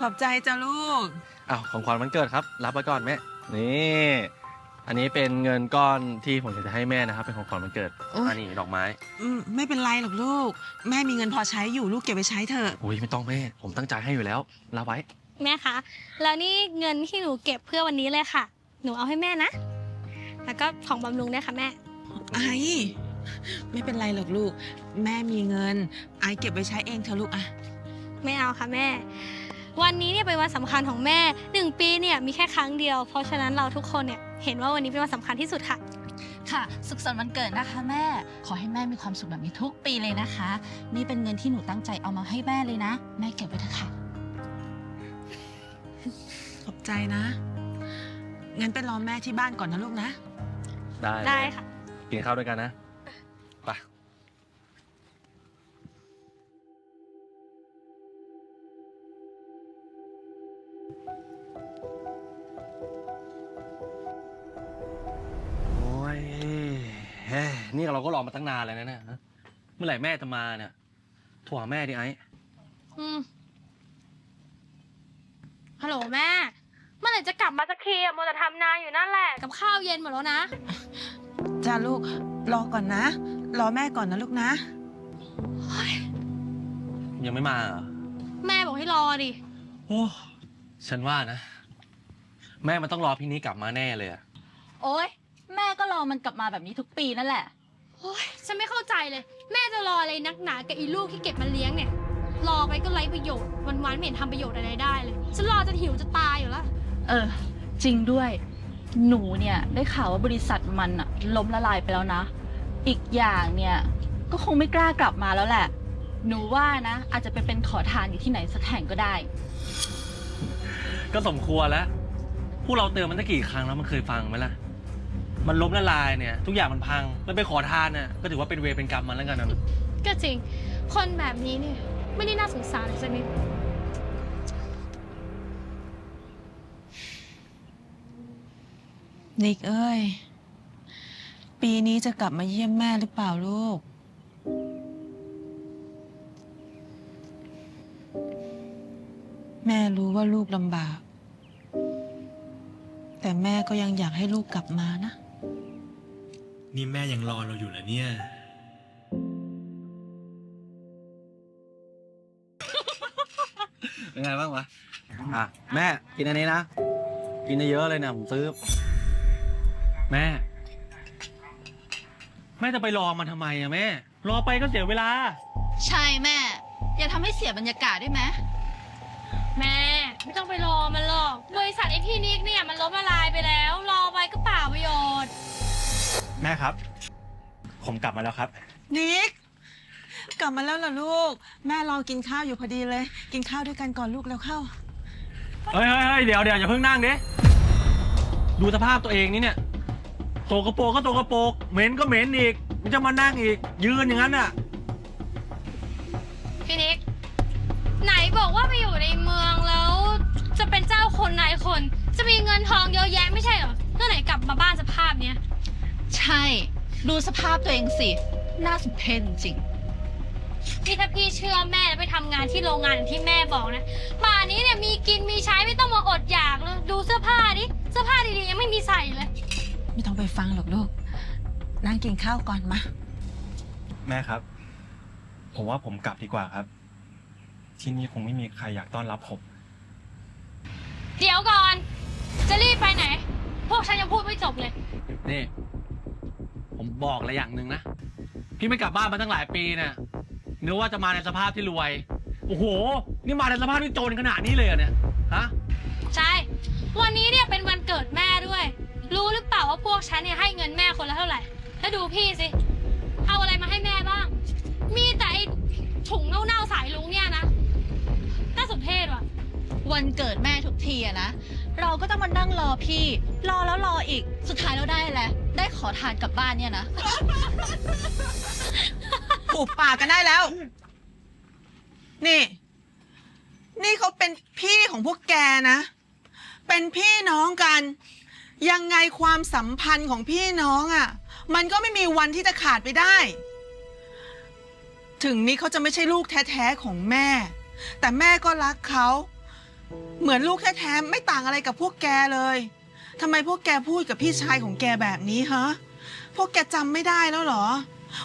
ขอบใจจ้ะลูก อ้าวของขวัญวันเกิดครับ รับไปก่อนแม่ นี่ อันนี้เป็นเงินก้อนที่ผมจะให้แม่นะครับ เป็นของขวัญวันเกิด โอ๊ย อันนี้ดอกไม้อืมไม่เป็นไรหรอกลูก แม่มีเงินพอใช้อยู่ลูกเก็บไปใช้เถอะ อุ้ยไม่ต้องแม่ ผมตั้งใจให้อยู่แล้ว รับไว้ แม่คะ แล้วนี่เงินที่หนูเก็บเพื่อวันนี้เลยค่ะ หนูเอาให้แม่นะ แล้วก็ของบำรุงด้วยค่ะแม่ ไอ้ไม่เป็นไรหรอกลูก แม่มีเงิน ไอ้เก็บไปใช้เองเถอะลูกอะ ไม่เอาค่ะแม่ วันนี้เนี่ยเป็นวันสำคัญของแม่หนึ่งปีเนี่ยมีแค่ครั้งเดียว เพราะฉะนั้นเราทุกคนเนี่ยเห็นว่าวันนี้เป็นวันสำคัญที่สุดค่ะ ค่ะ สุขสันต์วันเกิดนะคะแม่ ขอให้แม่มีความสุขแบบนี้ทุกปีเลยนะคะ นี่เป็นเงินที่หนูตั้งใจเอามาให้แม่เลยนะ แม่เก็บไว้เถอะค่ะ ขอบใจนะ งั้นไปรอแม่ที่บ้านก่อนนะลูกนะ ได้ได้ค่ะ กินข้าวด้วยกันนะ ไป นี่เราก็รอมาตั้งนานแล้วนะเนี่ยฮะเมื่อไหร่แม่จะมาเนี่ยโทรหาแม่ดิไอ้อืมฮัลโหลแม่ เมื่อไหร่จะกลับมาสักทีอะมัวแต่ทำนานอยู่นั่นแหละ กับข้าวเย็นหมดแล้วนะ จ้าลูก รอก่อนนะ รอแม่ก่อนนะลูกนะ ยังไม่มาเหรอแม่บอกให้รอดิ โอ้ฉันว่านะ แม่มันต้องรอพี่นี้กลับมาแน่เลยอะโอ๊ย แม่ก็รอมันกลับมาแบบนี้ทุกปีนั่นแหละ โอ้ยฉันไม่เข้าใจเลย แม่จะรออะไรนักหนากับอีลูกที่เก็บมาเลี้ยงเนี่ย รอไปก็ไร้ประโยชน์ วันๆไม่เห็นทำประโยชน์อะไรได้เลย ฉันรอจนหิวจะตายอยู่แล้ว เออ จริงด้วย หนูเนี่ยได้ข่าวว่าบริษัทมันอะล้มละลายไปแล้วนะ อีกอย่างเนี่ย ก็คงไม่กล้ากลับมาแล้วแหละ หนูว่านะ อาจจะไปเป็นขอทานอยู่ที่ไหนสักแห่งก็ได้ ก็สมควรแล้ว พวกเราเตือนมันตั้งกี่ครั้งแล้วมันเคยฟังไหมล่ะ มันล้มละลายเนี่ย ทุกอย่างมันพังมันไปขอทานเนี่ยก็ถือว่าเป็นเวรเป็นกรรมมันแล้วกันนะก็จริง คนแบบนี้เนี่ย ไม่ได้น่าสงสารเลยสักนิดนิกเอ้ย ปีนี้จะกลับมาเยี่ยมแม่หรือเปล่าลูก แม่รู้ว่าลูกลำบาก แต่แม่ก็ยังอยากให้ลูกกลับมานะ นี่แม่ยังรอเราอยู่เหรอเนี่ย เป็นไงบ้างวะ อะ แม่กินอันนี้นะ กินเยอะๆเลยนะผมซื้อ แม่ แม่จะไปรอมันทำไมอะแม่ รอไปก็เสียเวลา ใช่แม่ อย่าทำให้เสียบรรยากาศได้ไหมแม่ ไม่ต้องไปรอมันหรอก บริษัทไอที่นิกเนี่ยมันล้มละลายไปแล้ว แม่ครับ ผมกลับมาแล้วครับ นิก กลับมาแล้วเหรอลูก แม่รอกินข้าวอยู่พอดีเลย กินข้าวด้วยกันก่อนลูกแล้วเข้า เฮ้ยเฮ้ยเฮ้ยเดี๋ยวเดี๋ยวอย่าเพิ่งนั่งดิ ดูสภาพตัวเองนี่เนี่ยโตกระโปรกก็โตกระโปรกเหม็นก็เหม็นอีก มันจะมานั่งอีก ยืนอย่างนั้นอะ พี่นิก ไหนบอกว่าไปอยู่ในเมืองแล้ว จะเป็นเจ้าคนนายคน จะมีเงินทองเยอะแยะไม่ใช่เหรอเมื่อไหร่กลับมาบ้านสภาพเนี้ย ใช่ ดูสภาพตัวเองสิ น่าสมเพชจริงนี่ถ้าพี่เชื่อแม่แล้วไปทำงานที่โรงงานอย่างที่แม่บอกนะป่านนี้เนี่ยมีกินมีใช้ไม่ต้องมาอดอยากเลยดูเสื้อผ้าดิเสื้อผ้าดีๆยังไม่มีใส่เลย ไม่ต้องไปฟังหรอกลูก นั่งกินข้าวก่อนมา แม่ครับ ผมว่าผมกลับดีกว่าครับ ที่นี่คงไม่มีใครอยากต้อนรับผม เดี๋ยวก่อน จะรีบไปไหน พวกฉันยังพูดไม่จบเลย นี่ ผมบอกอะไรอย่างหนึ่งนะ พี่ไม่กลับบ้านมาตั้งหลายปีเนี่ยนึกว่าจะมาในสภาพที่รวย โอ้โห นี่มาในสภาพที่จนขนาดนี้เลยเหรอเนี่ย ฮะ ใช่ วันนี้เนี่ยเป็นวันเกิดแม่ด้วย รู้หรือเปล่าว่าพวกฉันเนี่ยให้เงินแม่คนละเท่าไหร่ แล้วดูพี่สิ เอาอะไรมาให้แม่บ้าง มีแต่ไอ้ถุงเน่าๆสายลุงเนี่ยนะน่าสมเพชว่ะๆวันเกิดแม่ทุกทีอะนะ เราก็ต้องมานั่งรอพี่ รอแล้วรออีก สุดท้ายเราได้แหละไรได้ขอ ทานกลับบ้านเนี่ยนะ ผูกปากกันได้แล้ว นี่ นี่เขาเป็นพี่ของพวกแกนะ เป็นพี่น้องกัน ยังไงความสัมพันธ์ของพี่น้องอะ่ะ มันก็ไม่มีวันที่จะขาดไปได้ ถึงนี้เขาจะไม่ใช่ลูกแท้ๆของแม่ แต่แม่ก็รักเขา เหมือนลูกแท้ๆไม่ต่างอะไรกับพวกแกเลย ทำไมพวกแกพูดกับพี่ชายของแกแบบนี้ฮะ พวกแกจำไม่ได้แล้วเหรอ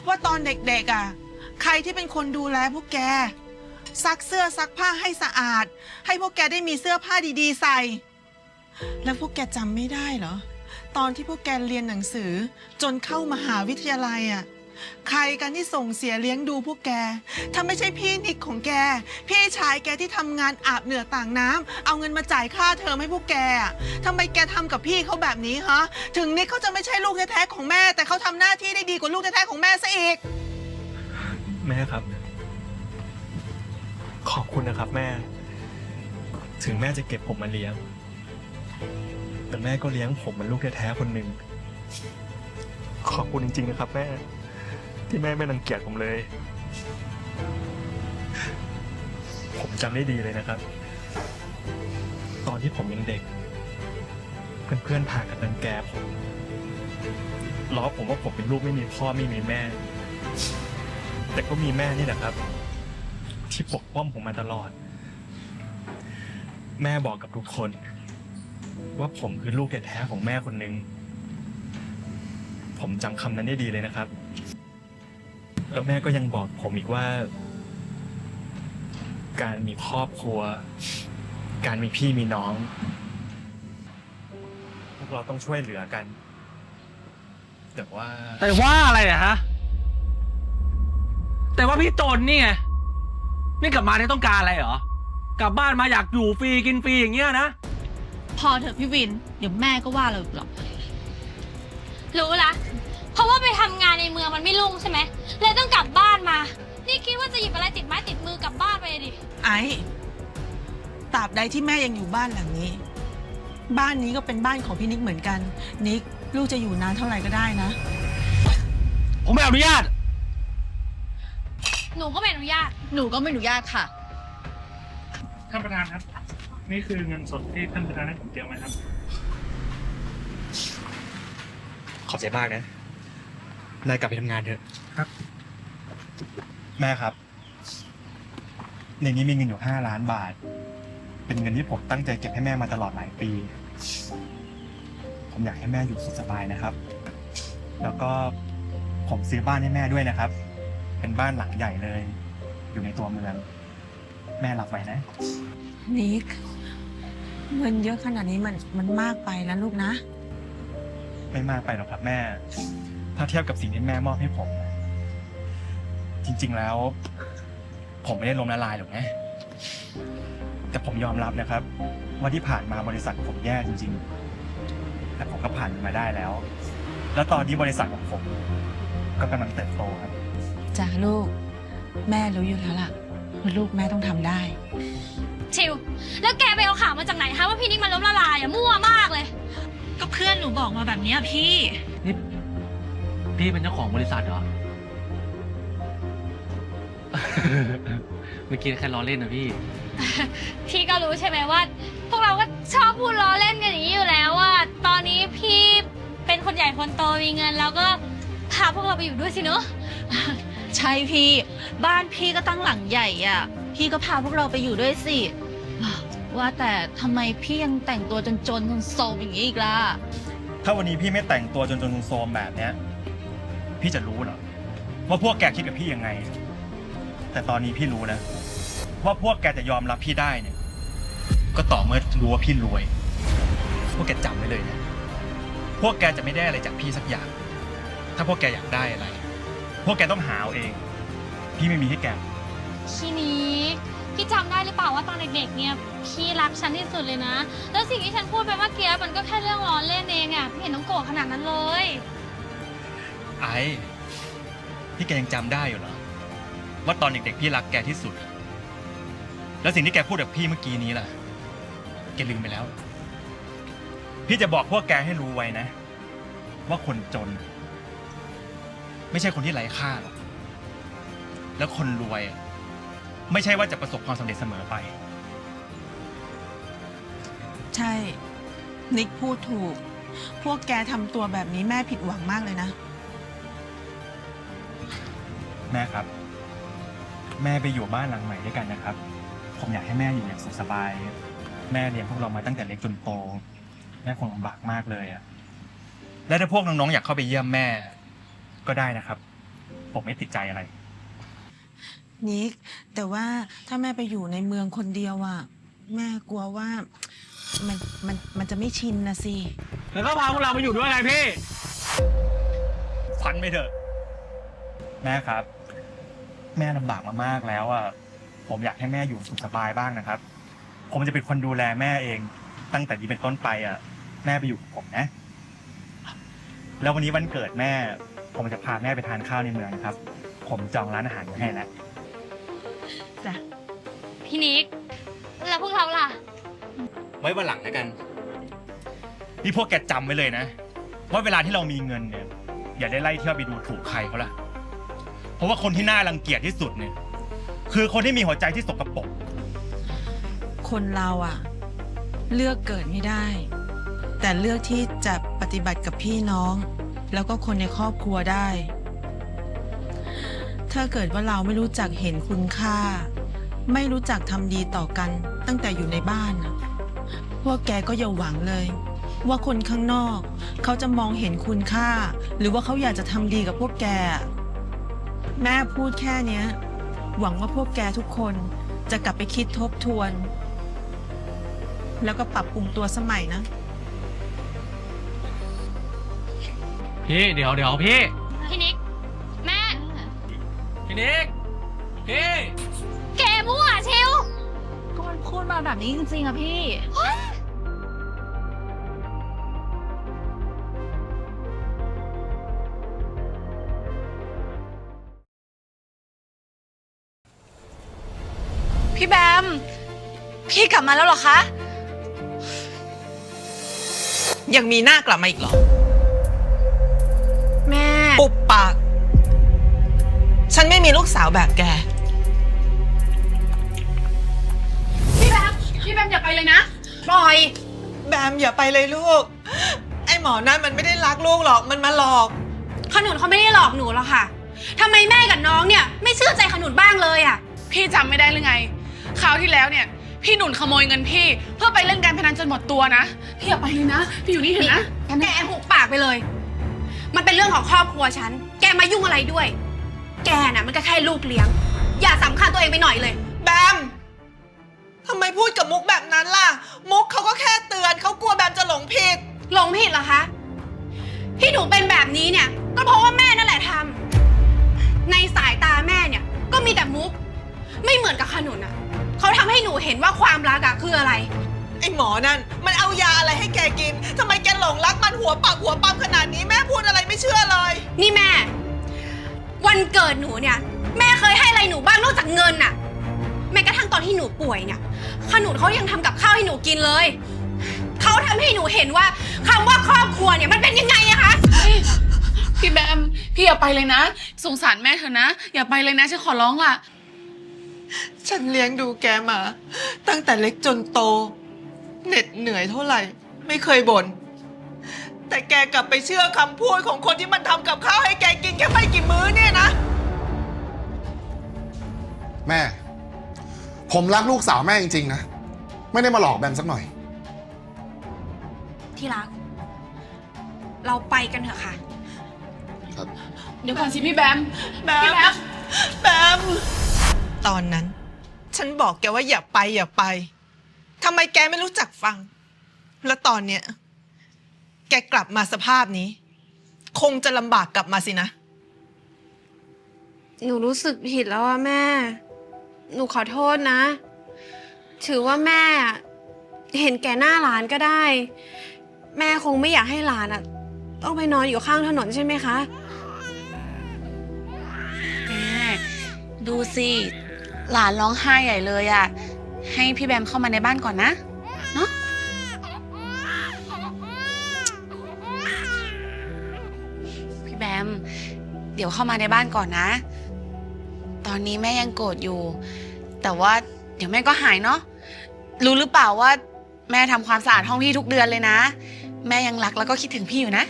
ว่าตอนเด็กๆอะ ใครที่เป็นคนดูแลพวกแก ซักเสื้อซักผ้าให้สะอาด ให้พวกแกได้มีเสื้อผ้าดีๆใส่ แล้วพวกแกจำไม่ได้เหรอ ตอนที่พวกแกเรียนหนังสือจนเข้ามหาวิทยาลัยอะ ใครกันที่ส่งเสียเลี้ยงดูพวกแก ถ้าไม่ใช่พี่นิกของแก พี่ชายแกที่ทำงานอาบเหนือต่างน้ำเอาเงินมาจ่ายค่าเทอมให้พวกแกอะทำไมแกทำกับพี่เขาแบบนี้ฮะ ถึงนิกเขาจะไม่ใช่ลูกแท้ๆของแม่ แต่เขาทำหน้าที่ได้ดีกว่าลูกแท้ๆของแม่ซะอีก แม่ครับ ขอบคุณนะครับแม่ ถึงแม่จะเก็บผมมาเลี้ยง แต่แม่ก็เลี้ยงผมเหมือนลูกแท้ๆคนหนึ่งขอบคุณจริงๆนะครับแม่ ที่แม่ไม่รังเกียจผมเลย ผมจำได้ดีเลยนะครับ ตอนที่ผมยังเด็ก เพื่อนๆพากันรังแกผมล้อผมว่าผมเป็นลูกไม่มีพ่อไม่มีแม่ แต่ก็มีแม่นี่แหละครับ ที่ปกป้องผมมาตลอด แม่บอกกับทุกคน ว่าผมคือลูกแท้ๆของแม่คนหนึ่งผมจำคำนั้นได้ดีเลยนะครับ แล้วแม่ก็ยังบอกผมอีกว่า การมีครอบครัว การมีพี่มีน้อง พวกเราต้องช่วยเหลือกัน แต่ว่า แต่ว่าอะไรอะฮะ แต่ว่าพี่จนนี่ไง นี่กลับมาเนี่ยต้องการอะไรเหรอ กลับบ้านมาอยากอยู่ฟรีกินฟรีอย่างเงี้ยนะ พอเถอะพี่วิน เดี๋ยวแม่ก็ว่าเราอีกหรอกรู้ละ เพราะว่าไปทำงานในเมืองมันไม่รุ่งใช่ไหมเลยต้องกลับบ้านมา นี่คิดว่าจะหยิบอะไรติดไม้ติดมือกลับบ้านไปดิ ไอ้ตราบใดที่แม่ยังอยู่บ้านหลังนี้ บ้านนี้ก็เป็นบ้านของพี่นิกเหมือนกัน นิกลูกจะอยู่นานเท่าไหร่ก็ได้นะ ผมไม่อนุญาต หนูก็ไม่อนุญาต หนูก็ไม่อนุญาตค่ะ ท่านประธานครับ นี่คือเงินสดที่ท่านประธานให้ผมเตรียมไว้ครับ ขอบใจมากนะ นายกลับไปทำงานเถอะครับ แม่ครับ ในนี้มีเงินอยู่ห้าล้านบาท เป็นเงินที่ผมตั้งใจเก็บให้แม่มาตลอดหลายปี ผมอยากให้แม่อยู่สุขสบายนะครับ แล้วก็ผมซื้อบ้านให้แม่ด้วยนะครับ เป็นบ้านหลังใหญ่เลย อยู่ในตัวเมือง แม่รับไว้นะ นิกเงินเยอะขนาดนี้มันมันมากไปแล้วลูกนะ ไม่มากไปหรอกครับแม่ ถ้าเทียบกับสิ่งที่แม่มอบให้ผมนะจริง ๆแล้ว ผมไม่ได้ล้มละลายหรอกนะ แต่ผมยอมรับนะครับ ว่าที่ผ่านมาบริษัทผมแย่จริง ๆ แต่ผมก็ผ่านมันมาได้แล้ว แล้วตอนนี้บริษัทของผม ก็กำลังเติบโตครับ จ้าลูก แม่รู้อยู่แล้วล่ะว่าลูกแม่ต้องทำได้ ชิว แล้วแกไปเอาข่าวมาจากไหนคะว่าพี่นิกมันล้มละลายอะมั่วมากเลย ก็เพื่อนหนูบอกมาแบบเนี้ยพี่นี่ พี่เป็นเจ้าของบริษัทเหรอ เมื่อกี้แค่ล้อเล่นนะพี่ พี่ก็รู้ใช่ไหมว่า พวกเราก็ชอบพูดล้อเล่นกันอย่างนี้อยู่แล้วว่า ตอนนี้พี่เป็นคนใหญ่คนโตมีเงิน แล้วก็พาพวกเราไปอยู่ด้วยสิเนอะ ใช่พี่ บ้านพี่ก็ตั้งหลังใหญ่อะ พี่ก็พาพวกเราไปอยู่ด้วยสิ ว่าแต่ทำไมพี่ยังแต่งตัวจนจนๆโซมๆอย่างนี้อีกล่ะ ถ้าวันนี้พี่ไม่แต่งตัวจนจนโซมๆแบบเนี้ย พี่จะรู้เหรอว่าพวกแกคิดกับพี่ยังไง แต่ตอนนี้พี่รู้นะ ว่าพวกแกจะยอมรับพี่ได้เนี่ย ก็ต่อเมื่อรู้ว่าพี่รวย พวกแกจำไว้เลยนะพวกแกจะไม่ได้อะไรจากพี่สักอย่าง ถ้าพวกแกอยากได้อะไร พวกแกต้องหาเอาเอง พี่ไม่มีให้แก พี่นิกพี่จำได้หรือเปล่าว่าตอนเด็กๆ เนี่ย พี่รักฉันที่สุดเลยนะ แล้วสิ่งที่ฉันพูดไปเมื่อกี้มันก็แค่เรื่องล้อเล่นเองอะไม่เห็นต้องโกรธขนาดนั้นเลย ไอ้พี่แกยังจำได้อยู่เหรอว่าตอนเด็กๆพี่รักแกที่สุด แล้วสิ่งที่แกพูดกับพี่เมื่อกี้นี้ล่ะ แกลืมไปแล้ว พี่จะบอกพวกแกให้รู้ไว้นะ ว่าคนจน ไม่ใช่คนที่ไร้ค่าหรอกแล้วคนรวย ไม่ใช่ว่าจะประสบความสำเร็จเสมอไป ใช่ นิกพูดถูก พวกแกทำตัวแบบนี้แม่ผิดหวังมากเลยนะ แม่ครับ แม่ไปอยู่บ้านหลังใหม่ด้วยกันนะครับ ผมอยากให้แม่อยู่อย่างสุขสบาย แม่เลี้ยงพวกเรามาตั้งแต่เล็กจนโต แม่คงลำบากมากเลยอะและถ้าพวกน้องๆอยากเข้าไปเยี่ยมแม่ ก็ได้นะครับ ผมไม่ติดใจอะไร นิก แต่ว่าถ้าแม่ไปอยู่ในเมืองคนเดียวอะแม่กลัวว่ามันมันมันจะไม่ชินนะสิ แล้วก็พาพวกเรามาอยู่ด้วยไงพี่ ฟันไม่เถอะ แม่ครับ แม่ลำบากมามากแล้วอะผมอยากให้แม่อยู่สุขสบายบ้างนะครับ ผมจะเป็นคนดูแลแม่เอง ตั้งแต่นี้เป็นต้นไปอะ แม่ไปอยู่กับผมนะ แล้ววันนี้วันเกิดแม่ ผมจะพาแม่ไปทานข้าวในเมืองนะครับ ผมจองร้านอาหารไว้ให้แล้วพี่นิก แล้วพวกเราล่ะ ไว้วันหลังแล้วกัน นี่พวกแกจำไว้เลยนะว่าเวลาที่เรามีเงินเนี่ยอย่าได้ไล่เที่ยวไปดูถูกใครเขาละ เพราะว่าคนที่น่ารังเกียจที่สุดเนี่ย คือคนที่มีหัวใจที่สกปรกคนเราอะเลือกเกิดไม่ได้ แต่เลือกที่จะปฏิบัติกับพี่น้อง แล้วก็คนในครอบครัวได้ ถ้าเกิดว่าเราไม่รู้จักเห็นคุณค่า ไม่รู้จักทำดีต่อกันตั้งแต่อยู่ในบ้านน่ะพวกแกก็อย่าหวังเลย ว่าคนข้างนอก เขาจะมองเห็นคุณค่า หรือว่าเขาอยากจะทำดีกับพวกแก แม่พูดแค่เนี้ย หวังว่าพวกแกทุกคนจะกลับไปคิดทบทวน แล้วก็ปรับปรุงตัวสมัยนะ พี่เดี๋ยวเดี๋ยวพี่ พี่นิก แม่ พี่นิก พี่ แกมั่วเชลก็มันพูดมาแบบนี้จริงๆอะพี่ พี่กลับมาแล้วเหรอคะ ยังมีหน้ากลับมาอีกเหรอ แม่ ปุบปาก ฉันไม่มีลูกสาวแบบแก พี่แบมพี่แบมอย่าไปเลยนะปล่อย แบมอย่าไปเลยลูก ไอ้หมอนั่นมันไม่ได้รักลูกหรอก มันมาหลอก ขนุนเขาไม่ได้หลอกหนูหรอกค่ะทำไมแม่กับน้องเนี่ย ไม่เชื่อใจขนุนบ้างเลยอะพี่จำไม่ได้หรือไง คราวที่แล้วเนี่ย พี่หนุนขโมยเงินพี่ เพื่อไปเล่นการพนันจนหมดตัวนะ พี่อย่าไปเลยนะ พี่อยู่นี่เถอะนะ แกหุบปากไปเลย มันเป็นเรื่องของครอบครัวฉัน แกมายุ่งอะไรด้วย แกน่ะมันก็แค่ลูกเลี้ยง อย่าสำคัญตัวเองไปหน่อยเลย แบมทำไมพูดกับมุกแบบนั้นล่ะ มุกเขาก็แค่เตือนเขากลัวแบมจะหลงผิด หลงผิดเหรอคะ ที่หนูเป็นแบบนี้เนี่ย ก็เพราะว่าแม่นั่นแหละทำในสายตาแม่เนี่ย ก็มีแต่มุก ไม่เหมือนกับขนุนอะ เขาทำให้หนูเห็นว่าความรักอะคืออะไร ไอ้หมอนั่น มันเอายาอะไรให้แกกินทำไมแกหลงรักมันหัวปากหัวปั๊มขนาดนี้แม่พูดอะไรไม่เชื่อเลย นี่แม่ วันเกิดหนูเนี่ย แม่เคยให้อะไรหนูบ้างนอกจากเงินน่ะแม้กระทั่งตอนที่หนูป่วยเนี่ยขนุนเขายังทำกับข้าวให้หนูกินเลย เขาทำให้หนูเห็นว่าคำว่าครอบครัวเนี่ยมันเป็นยังไงอะคะ พี่แบม พี่อย่าไปเลยนะ สงสารแม่เถอะนะ อย่าไปเลยนะฉันขอร้องล่ะ ฉันเลี้ยงดูแกมา ตั้งแต่เล็กจนโต เหน็ดเหนื่อยเท่าไหร่ ไม่เคยบน่นแต่แกกลับไปเชื่อคำพูดของคนที่มันทำกับข้าวให้แกกินแค่ไม่กี่มื้อเนี่ยนะ แม่ ผมรักลูกสาวแม่จริง ๆ นะ ไม่ได้มาหลอกแบมสักหน่อย ที่รัก เราไปกันเถอะค่ะ ครับ เดี๋ยวก่อนสิพี่แบม แบพี่มแบม แบม ตอนนั้น ฉันบอกแกว่าอย่าไปอย่าไปทำไมแกไม่รู้จักฟัง แล้วตอนเนี้ย แกกลับมาสภาพนี้ คงจะลำบากกลับมาสินะ หนูรู้สึกผิดแล้วอะแม่ หนูขอโทษนะ ถือว่าแม่เห็นแก่หน้าหลานก็ได้ แม่คงไม่อยากให้หลานอะต้องไปนอนอยู่ข้างถนนใช่ไหมคะ แม่ดูสิ หลานร้องไห้ใหญ่เลยอะให้พี่แบมเข้ามาในบ้านก่อนนะ เนาะพี่แบม เดี๋ยวเข้ามาในบ้านก่อนนะ ตอนนี้แม่ยังโกรธอยู่ แต่ว่าเดี๋ยวแม่ก็หายเนาะ รู้หรือเปล่าว่า แม่ทำความสะอาดห้องพี่ทุกเดือนเลยนะ แม่ยังรักแล้วก็คิดถึงพี่อยู่นะ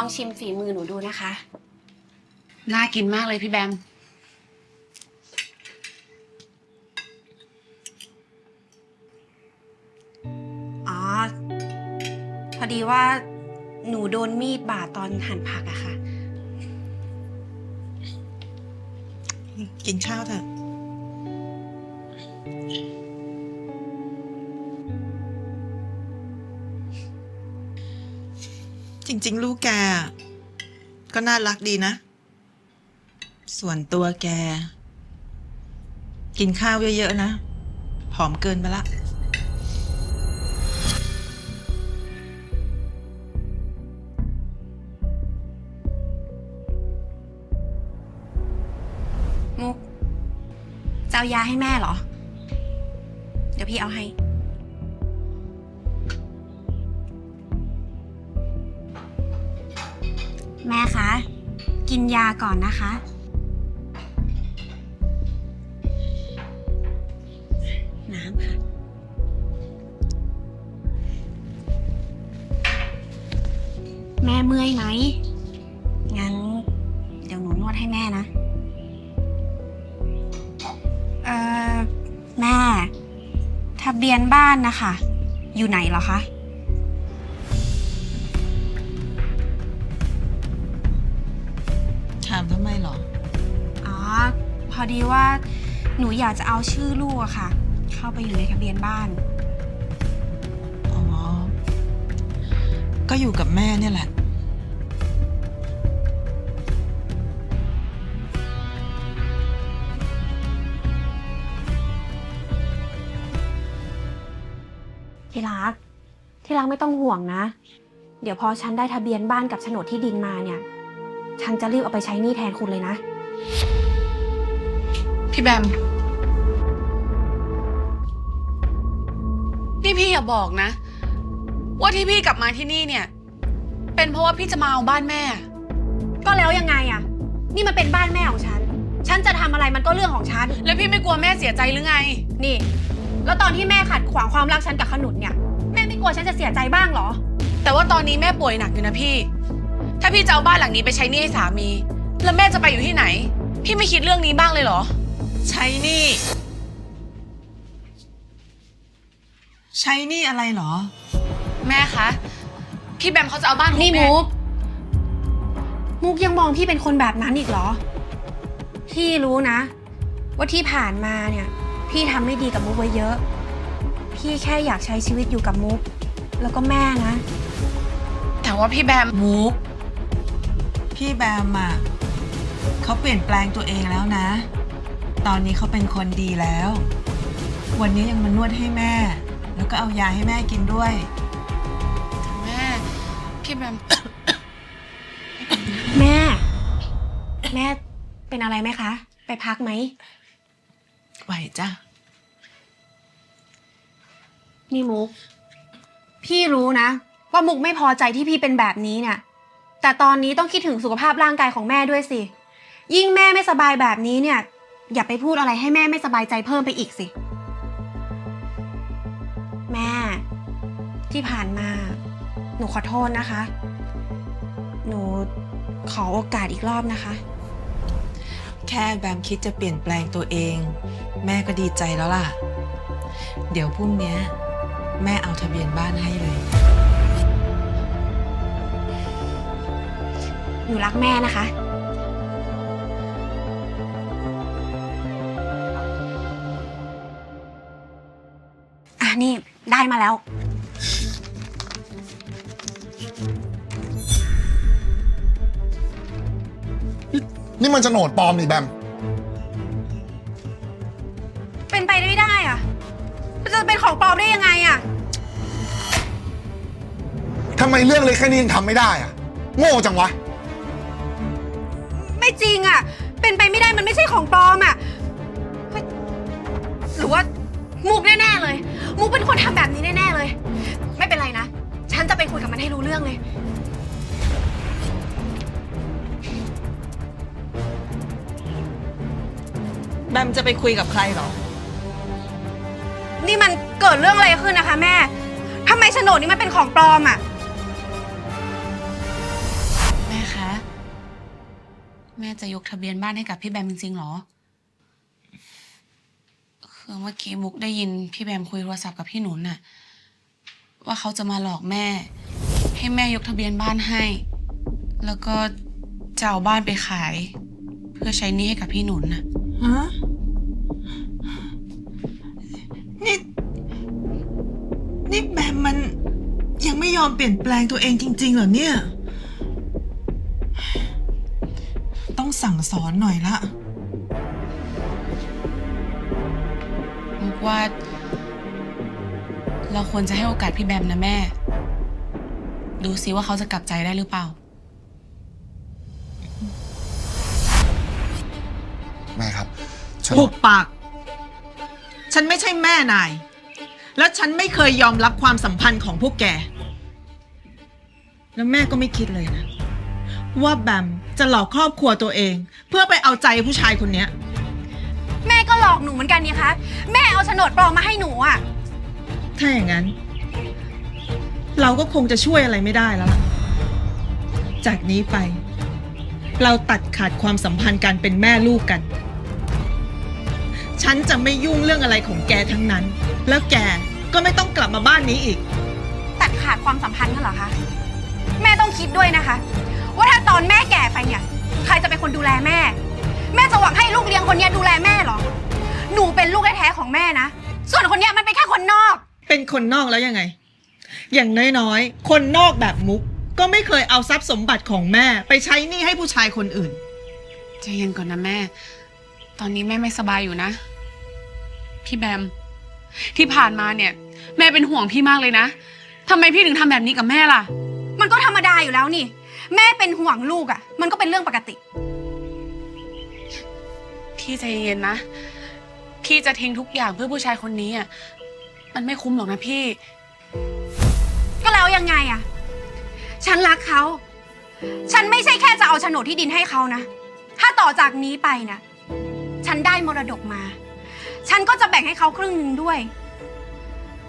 ลองชิมฝีมือหนูดูนะคะ น่ากินมากเลยพี่แบม อ๋อ พอดีว่าหนูโดนมีดบาดตอนหั่นผักอะค่ะ กินข้าวเถอะ จริง ๆ ลูกแก ก็น่ารักดีนะ ส่วนตัวแก กินข้าวเยอะ ๆ นะ ผอมเกินไปละ มุกจะเอายาให้แม่เหรอ เดี๋ยวพี่เอาให้ แม่คะ กินยาก่อนนะคะ น้ำค่ะ แม่เมื่อยไหม งั้น เดี๋ยวหนูนวดให้แม่นะ เอ่อ แม่ ทะเบียนบ้านนะคะ อยู่ไหนเหรอคะ ดีว่าหนูอยากจะเอาชื่อลูกอะค่ะ เข้าไปอยู่ในทะเบียนบ้าน อ๋อ ก็อยู่กับแม่เนี่ยแหละ ที่รัก ที่รักไม่ต้องห่วงนะ เดี๋ยวพอฉันได้ทะเบียนบ้านกับโฉนดที่ดินมาเนี่ย ฉันจะรีบเอาไปใช้หนี้แทนคุณเลยนะ พี่แบม นี่พี่อย่าบอกนะ ว่าที่พี่กลับมาที่นี่เนี่ย เป็นเพราะว่าพี่จะมาเอาบ้านแม่ ก็แล้วยังไงอะนี่มันเป็นบ้านแม่ของฉัน ฉันจะทำอะไรมันก็เรื่องของฉัน แล้วพี่ไม่กลัวแม่เสียใจหรือไง นี่ แล้วตอนที่แม่ขัดขวางความรักฉันกับขนุนเนี่ย แม่ไม่กลัวฉันจะเสียใจบ้างเหรอ แต่ว่าตอนนี้แม่ป่วยหนักอยู่นะพี่ ถ้าพี่จะเอาบ้านหลังนี้ไปใช้หนี้ให้สามี แล้วแม่จะไปอยู่ที่ไหน พี่ไม่คิดเรื่องนี้บ้างเลยเหรอ ใช้หนี่ใช้หนี่อะไรเหรอ แม่คะ พี่แบมเขาจะเอาบ้านของนี่แม่มุก มุกยังมองพี่เป็นคนแบบนั้นอีกเหรอ พี่รู้นะ ว่าที่ผ่านมาเนี่ย พี่ทำไม่ดีกับมุกไว้เยอะ พี่แค่อยากใช้ชีวิตอยู่กับมุก แล้วก็แม่นะ แต่ว่าพี่แบมมุก พี่แบมอะเขาเปลี่ยนแปลงตัวเองแล้วนะ ตอนนี้เขาเป็นคนดีแล้ว วันนี้ยังมานวดให้แม่ แล้วก็เอายาให้แม่กินด้วย แม่ พี่แบม แม่ แม่เป็นอะไรไหมคะ ไปพักไหม ไหวจ้ะ นี่มุก พี่รู้นะ ว่ามุกไม่พอใจที่พี่เป็นแบบนี้เนี่ย แต่ตอนนี้ต้องคิดถึงสุขภาพร่างกายของแม่ด้วยสิ ยิ่งแม่ไม่สบายแบบนี้เนี่ย อย่าไปพูดอะไรให้แม่ไม่สบายใจเพิ่มไปอีกสิ แม่ ที่ผ่านมา หนูขอโทษนะคะ หนูขอโอกาสอีกรอบนะคะ แค่แบมคิดจะเปลี่ยนแปลงตัวเอง แม่ก็ดีใจแล้วล่ะ เดี๋ยวพรุ่งเนี้ยแม่เอาทะเบียนบ้านให้เลย หนูรักแม่นะคะ นี่ได้มาแล้ว นี่มันโฉนดปลอมนี่แบม เป็นไปไม่ได้อะมันจะเป็นของปลอมได้ยังไงอะทำไมเรื่องเล็กแค่นี้ยังทำไม่ได้อะโง่จังวะ ไม่จริงอะเป็นไปไม่ได้มันไม่ใช่ของปลอมอะเฮ้ยหรือว่ามุกแน่ๆเลย มุกเป็นคนทำแบบนี้แน่ๆเลย ไม่เป็นไรนะ ฉันจะไปคุยกับมันให้รู้เรื่องเลย แบมจะไปคุยกับใครเหรอ นี่มันเกิดเรื่องอะไรขึ้นนะคะ แม่ทำไมโฉนดนี้มันเป็นของปลอมอะ แม่จะยกทะเบียนบ้านให้กับพี่แบมจริงๆเหรอ คือเมื่อกี้มุกได้ยินพี่แบมคุยโทรศัพท์กับพี่หนุนน่ะ ว่าเขาจะมาหลอกแม่ ให้แม่ยกทะเบียนบ้านให้ แล้วก็จะเอาบ้านไปขาย เพื่อใช้หนี้ให้กับพี่หนุนน่ะ ฮะนี่ นี่แบมมันยังไม่ยอมเปลี่ยนแปลงตัวเองจริง ๆ เหรอเนี่ย ต้องสั่งสอนหน่อยละ ว่า เราควรจะให้โอกาสพี่แบมนะแม่ ดูซิว่าเขาจะกลับใจได้หรือเปล่า แม่ครับฉันหุบปาก ฉันไม่ใช่แม่นาย และฉันไม่เคยยอมรับความสัมพันธ์ของพวกแก แล้วแม่ก็ไม่คิดเลยนะ ว่าแบมจะหลอกครอบครัวตัวเอง เพื่อไปเอาใจผู้ชายคนเนี้ย แม่ก็หลอกหนูเหมือนกันเนี่ยคะ แม่เอาโฉนดปลอมมาให้หนูอะถ้าอย่างนั้น เราก็คงจะช่วยอะไรไม่ได้แล้วล่ะ จากนี้ไป เราตัดขาดความสัมพันธ์การเป็นแม่ลูกกัน ฉันจะไม่ยุ่งเรื่องอะไรของแกทั้งนั้น แล้วแกก็ไม่ต้องกลับมาบ้านนี้อีก ตัดขาดความสัมพันธ์กันเหรอคะ แม่ต้องคิดด้วยนะคะ ว่าถ้าตอนแม่แก่ไปเนี่ย ใครจะเป็นคนดูแลแม่ แม่จะหวังให้ลูกเลี้ยงคนเนี้ยดูแลแม่ เหรอหนูเป็นลูกแท้ๆของแม่นะ ส่วนคนเนี้ยมันเป็นแค่คนนอก เป็นคนนอกแล้วยังไง อย่างน้อยๆ คนนอกแบบมุก ก็ไม่เคยเอาทรัพย์สมบัติของแม่ ไปใช้หนี้ให้ผู้ชายคนอื่น ใจเย็นก่อนนะแม่ ตอนนี้แม่ไม่สบายอยู่นะ พี่แบม ที่ผ่านมาเนี่ย แม่เป็นห่วงพี่มากเลยนะทำไมพี่ถึงทำแบบนี้กับแม่ล่ะ มันก็ธรรมดาอยู่แล้วนี่ แม่เป็นห่วงลูกอะ่ะ มันก็เป็นเรื่องปกติ พี่ใจเย็นๆนะ พี่จะทิ้งทุกอย่างเพื่อผู้ชายคนนี้อะมันไม่คุ้มหรอกนะพี่ ก็แล้วยังไงอะ่ะฉันรักเขา ฉันไม่ใช่แค่จะเอาโฉนดที่ดินให้เขานะ ถ้าต่อจากนี้ไปนะฉันได้มรดกมา ฉันก็จะแบ่งให้เขาครึ่งหนึ่งด้วย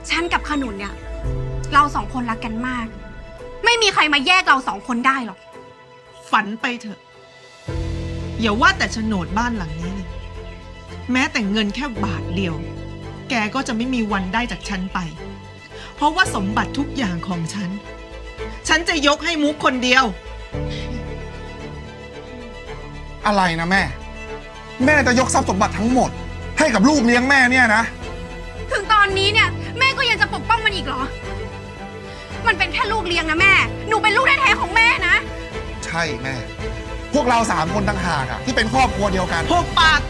ฉันกับขนุนเนี่ย เราสองคนรักกันมาก ไม่มีใครมาแยกเราสองคนได้หรอก ฝันไปเถอะ อย่าว่าแต่โฉนดบ้านหลังนี้เลย แม้แต่เงินแค่บาทเดียว แกก็จะไม่มีวันได้จากฉันไป เพราะว่าสมบัติทุกอย่างของฉัน ฉันจะยกให้มุกคนเดียว อะไรนะแม่ แม่จะยกทรัพย์สมบัติทั้งหมด ให้กับลูกเลี้ยงแม่เนี่ยนะ ถึงตอนนี้เนี่ย แม่ก็ยังจะปกป้องมันอีกเหรอ มันเป็นแค่ลูกเลี้ยงนะแม่ หนูเป็นลูกแท้ๆของแม่นะ ใช่แม่ พวกเราสามคนต่างหากอะที่เป็นครอบครัวเดียวกัน พวกปาก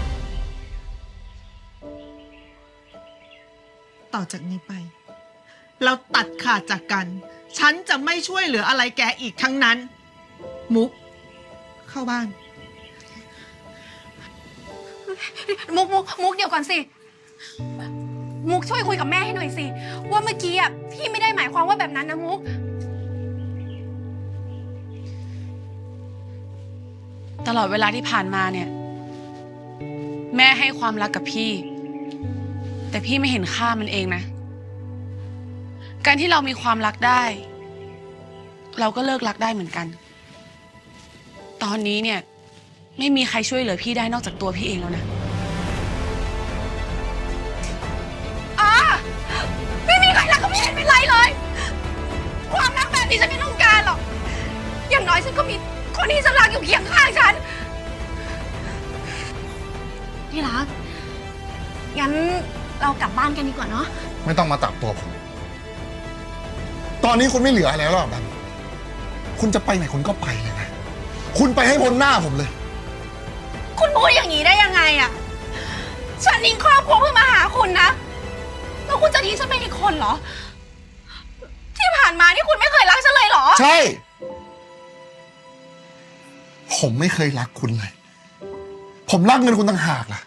ต่อจากนี้ไป เราตัดขาดจากกัน ฉันจะไม่ช่วยเหลืออะไรแกอีกทั้งนั้น มุก เข้าบ้าน มุกมุกมุกเดี๋ยวก่อนสิ มุกช่วยคุยกับแม่ให้หน่อยสิ ว่าเมื่อกี้อะพี่ไม่ได้หมายความว่าแบบนั้นนะมุก ตลอดเวลาที่ผ่านมาเนี่ย แม่ให้ความรักกับพี่ แต่พี่ไม่เห็นค่ามันเองนะ การที่เรามีความรักได้ เราก็เลิกรักได้เหมือนกัน ตอนนี้เนี่ย ไม่มีใครช่วยเหลือพี่ได้นอกจากตัวพี่เองแล้วนะอ่าไม่มีใครรักก็ไม่เห็นเป็นไรเลย ความรักแบบนี้ฉันไม่ต้องการหรอก อย่างน้อยฉันก็มีคนที่ฉันรักอยู่เคียงข้างฉัน ที่รัก งั้น เรากลับบ้านกันดีกว่าเนาะ ไม่ต้องมาตับตัวผม ตอนนี้คุณไม่เหลืออะไรแล้วหรอกแบมคุณจะไปไหนคุณก็ไปเลยนะ คุณไปให้พ้นหน้าผมเลย คุณพูดอย่างนี้ได้ยังไงอะฉันทิ้งครอบครัวเพื่อมาหาคุณนะ แล้วคุณจะทิ้งฉันไปอีกคนเหรอ ที่ผ่านมานี่คุณไม่เคยรักฉันเลยเหรอ ใช่ ผมไม่เคยรักคุณเลย ผมรักเงินคุณต่างหากล่ะ